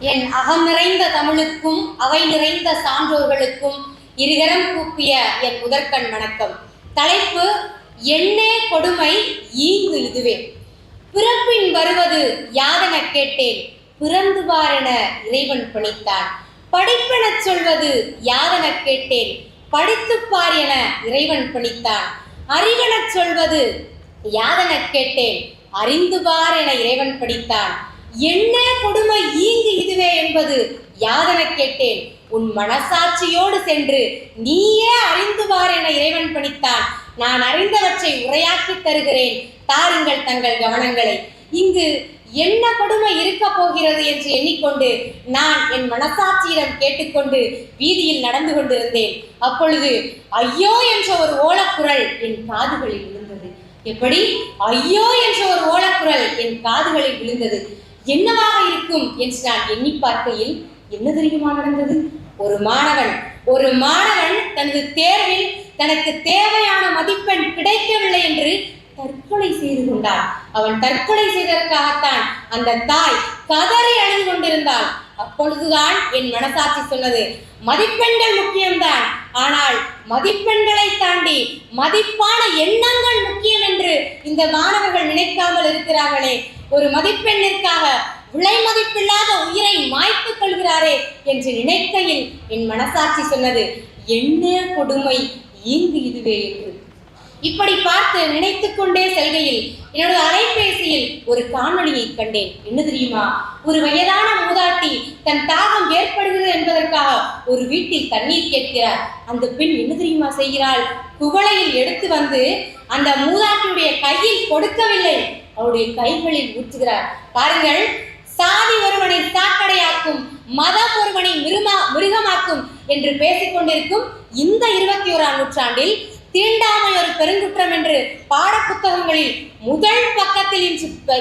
என் அகம் நிறைந்த தமிழுக்கும் அவை நிறைந்த சான்றோர்களுக்கும் இருகரம் கூப்பிய என் முதற்கண் வணக்கம். தலைப்பு எண்ணே கொடுமை ஈங்கு இதுவே பிறப்பின் வருவது யாதென கேட்டேன். பிறந்து என இறைவன் பணித்தான் படிப்பெனச் சொல்வது யாதென கேட்டேன். படித்துப்பார் என இறைவன் பணித்தான் அறிவெனச் சொல்வது யாதென கேட்டேன். அறிந்து பார் என இறைவன் படித்தான் என்ன கொடுமை ஈங்கு இதுவே என்பது யாதெனக் கேட்டேன்? உன் மனசாட்சியோடு சென்று நீயே அறிந்து பார் என இறைவன் பணித்தான். நான் அறிந்தவற்றை உரையாக்கி தருகிறேன். தாருங்கள் தங்கள் கவனங்களை. இங்கு என்ன கொடுமை இருக்க போகிறது என்று எண்ணிக்கொண்டு நான் என் மனசாட்சியிடம் கேட்டுக்கொண்டு வீதியில் நடந்து கொண்டிருந்தேன். அப்பொழுது ஐயோ என்ற ஒரு ஓலக்குரல் என் காதுகளில் விழுந்தது. எப்படி? ஐயோ என்ற ஒரு ஓலக்குரல் என் காதுகளில் விழுந்தது. என்னவாக இருக்கும் என்று நான் எண்ணி பார்க்கையில் என்ன தெரியுமா நடந்தது? ஒரு மாணவன் ஒரு மாணவன் தனது தேர்வில் தனக்கு தேவையான மதிப்பெண் கிடைக்கவில்லை என்று தற்கொலை செய்து கொண்டான். அவன் தற்கொலை செய்ததற்காகத்தான் அந்த தாய் கதறி அழுது கொண்டிருந்தாள். அப்பொழுதுதான் என் மனசாட்சி சொன்னது. மதிப்பெண்கள் முக்கியம்தான். ஆனால் மதிப்பெண்களை தாண்டி மதிப்பான எண்ணங்கள் முக்கியம் என்று இந்த மாணவர்கள் நினைக்காமல் இருக்கிறார்களே. ஒரு மதிப்பெண்ணிற்காக விலை மதிப்பில்லாத உயிரை மாய்த்துக் கொள்கிறாரே என்று நினைக்கையில் என் மனசாட்சி சொன்னது. என்ன கொடுமை. ஈங்கு இதுவே என்று. இப்படி பார்த்து நினைத்து கொண்டே செல்கையில் என்னோட அலைபேசியில் ஒரு காணொளியை கண்டேன். என்ன தெரியுமா? ஒரு வயதான மூதாட்டி தன் தாகம் ஏற்படுகிறது என்பதற்காக ஒரு வீட்டில் தண்ணீர் கேட்கிறார். அந்த பெண் என்ன தெரியுமா செய்கிறாள்? குவளையில் எடுத்து வந்து அந்த மூதாட்டியுடைய கையில் கொடுக்கவில்லை. அவருடைய கைகளில் ஊற்றுகிறார். பாருங்கள் சாதி ஒருவனை சாக்கடையாக்கும் மதம் ஒருவனை மிருமா மிருகமாக்கும் என்று பேசிக்கொண்டிருக்கும் இந்த இருபத்தி ஓராம் நூற்றாண்டில் தீண்டாமை ஒரு பெருங்குற்றம் என்று பாடப்புத்தகங்களில் முதல் பக்கத்தில்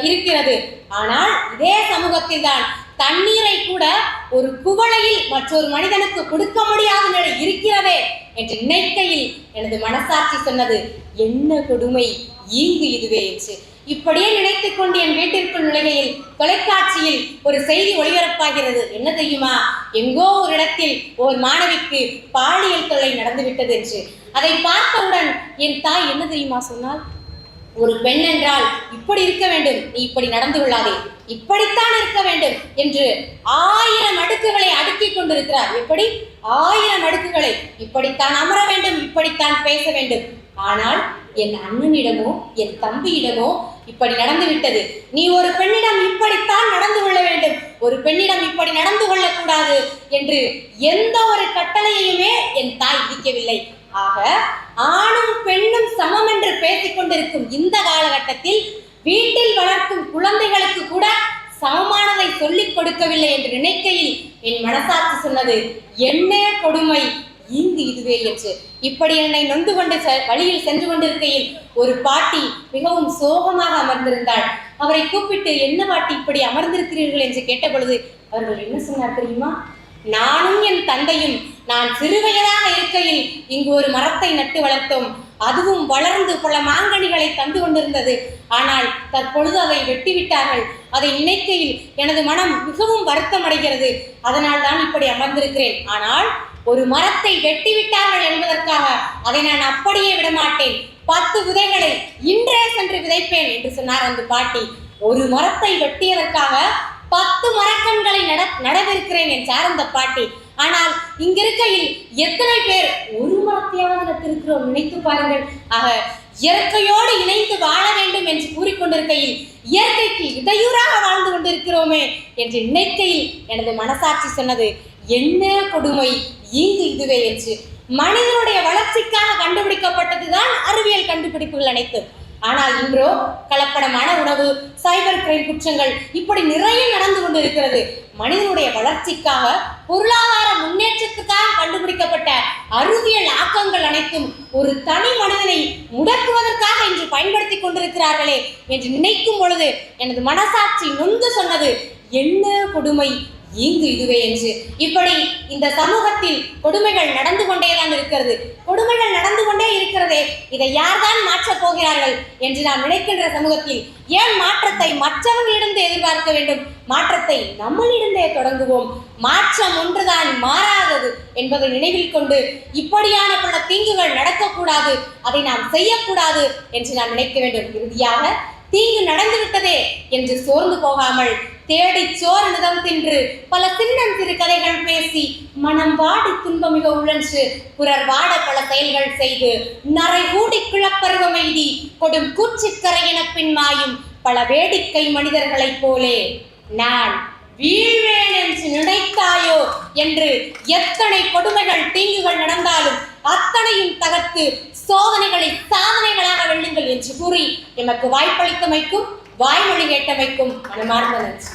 இருக்கிறது. ஆனால் இதே சமூகத்தில் தான் தண்ணீரை கூட ஒரு குவளையில் மற்றொரு மனிதனுக்கு கொடுக்க முடியாத நிலை இருக்கிறதே என்று நினைக்கையில் எனது மனசாட்சி சொன்னது என்ன கொடுமை ஈங்கு இதுவே என்று. இப்படியே நினைத்துக் கொண்டு என் வீட்டிற்குள் நுழைகையில் தொலைக்காட்சியில் ஒரு செய்தி ஒளிபரப்பாகிறது. என்ன தெரியுமா? எங்கோ ஒரு இடத்தில் ஒரு மாணவிக்கு பாலியல் தொல்லை நடந்துவிட்டது என்று. அதை பார்த்தவுடன் என் தாய் என்ன தெரியுமா சொன்னால் ஒரு பெண் என்றால் இப்படி இருக்க வேண்டும். நீ இப்படி நடந்து கொள்ளாதே. இப்படித்தான் இருக்க வேண்டும் என்று ஆயிரம் அடுக்குகளை அடுக்கிக் கொண்டிருக்கிறார். எப்படி? ஆயிரம் அடுக்குகளை. இப்படித்தான் அமர வேண்டும் இப்படித்தான் பேச வேண்டும். ஆனால் என் அண்ணனிடமோ என் தம்பியிடமோ இப்படி நடந்து விட்டது. நீ ஒரு பெண்ணிடம் இப்படித்தான் நடந்து கொள்ள வேண்டும். ஒரு பெண்ணிடம் இப்படி நடந்து கொள்ளக்கூடாது என்று எந்த ஒரு கட்டளையுமே என் தாய் விதிக்கவில்லை. ஆக ஆணும் பெண்ணும் சமம் என்று பேசிக்கொண்டிருக்கும் இந்த காலகட்டத்தில் வீட்டில் வளர்க்கும் குழந்தைகளுக்கு கூட சமமானதை சொல்லிக் கொடுக்கவில்லை என்று நினைக்கையில் என் மனசாட்சி சொன்னது என்ன கொடுமை ஈங்கு இதுவே என்று. இப்படி என்னை நொந்து கொண்டு வழியில் சென்று கொண்டிருக்கையில் ஒரு பாட்டி மிகவும் சோகமாக அமர்ந்திருந்தாள். அவரை கூப்பிட்டு என்ன பாட்டி இப்படி அமர்ந்திருக்கிறீர்கள்? என்று கேட்டபொழுது அவர்கள் என்ன சொன்னார் தெரியுமா? நானும் என் தந்தையும் நான் சிறுவயதாக இருக்கையில் இங்கு ஒரு மரத்தை நட்டு வளர்த்தோம். அதுவும் வளர்ந்து பல மாங்கனிகளை தந்து கொண்டிருந்தது. ஆனால் தற்பொழுது அதை வெட்டிவிட்டார்கள். அதை நினைக்கையில் எனது மனம் மிகவும் வருத்தம் அடைகிறது அதனால் தான் இப்படி அமர்ந்திருக்கிறேன். ஆனால் ஒரு மரத்தை வெட்டிவிட்டார்கள் என்பதற்காக அதை நான் அப்படியே விடமாட்டேன். பத்து விதைகளை இன்றே சென்று விதைப்பேன் என்று சொன்னார் அந்த பாட்டி. ஒரு மரத்தை வெட்டியதற்காக பத்து மரக்கண்களை நட நடவிருக்கிறேன் என்றார் அந்த பாட்டி. ஆனால் இங்கிருக்கையில் எத்தனை பேர் ஒரு மரத்தையாவது நட்டிருக்கிறோம் நினைத்து பாருங்கள். ஆக இயற்கையோடு இணைந்து வாழ வேண்டும் என்று கூறிக்கொண்டிருக்கையில் இயற்கைக்கு இடையூறாக வாழ்ந்து கொண்டிருக்கிறோமே என்று நினைக்கையில் எனது மனசாட்சி சொன்னது என்ன கொடுமை? ஈங்கு இதுவே என்று மனிதனுடைய வளர்ச்சிக்காக கண்டுபிடிக்கப்பட்டதுதான் அறிவியல் கண்டுபிடிப்புகள் அனைத்து ஆனால் இன்றோ கலப்படமான உணவு சைபர் கிரைம் குற்றங்கள் இப்படி நிறைய நடந்து கொண்டிருக்கிறது. மனிதனுடைய வளர்ச்சிக்காக பொருளாதார முன்னேற்றத்துக்காக கண்டுபிடிக்கப்பட்ட அறிவியல் ஆக்கங்கள் அனைத்தும் ஒரு தனி மனிதனை முடக்குவதற்காக இன்று பயன்படுத்தி கொண்டிருக்கிறார்களே என்று நினைக்கும் பொழுது எனது மனசாட்சி நொந்து சொன்னது என்ன கொடுமை? ஈங்கு இதுவே என்று. இப்படி இந்த சமூகத்தில் கொடுமைகள் நடந்து கொண்டேதான் இருக்கிறது. கொடுமைகள் நடந்து கொண்டே இருக்கிறதே இதை யார்தான் மாற்றப் போகிறார்கள் என்று நாம் நினைக்கின்ற சமூகத்தில் ஏன் மாற்றத்தை மற்றவர்களிடந்து எதிர்பார்க்க வேண்டும்? மாற்றத்தை நம்மளிடந்தே தொடங்குவோம். மாற்றம் ஒன்றுதான் மாறாதது என்பதை நினைவில் கொண்டு இப்படியான பல தீங்குகள் நடக்கக்கூடாது அதை நாம் செய்யக்கூடாது என்று நாம் நினைக்க வேண்டும். இறுதியாக தீங்கு நடந்துவிட்டதே என்று சோர்ந்து போகாமல் தேடி சோறு தின்று பல சின்னம் சிறு கதைகள் பேசி மனம் வாடி துன்பம் மிக உழன்று பிறர் வாட பல செயல்கள் செய்து நரை கூடி கிளப்பருவம் எய்தி கொடும் கூச்சிக்கரையின பின்மாயும் பல வேடிக்கை மனிதர்களைப் போலே. நான் வீழ்வேன் என்று நினைத்தாயோ? என்று எத்தனை கொடுமைகள் தீங்குகள் நடந்தாலும் அத்தனையும் தகர்த்து சோதனைகளை சாதனைகளாக வெல்லுங்கள் என்று கூறி எமக்கு வாய்ப்பளித்தமைக்கும் வாய்மொழி கேட்டமைக்கும் மனமார்ந்த நன்றி.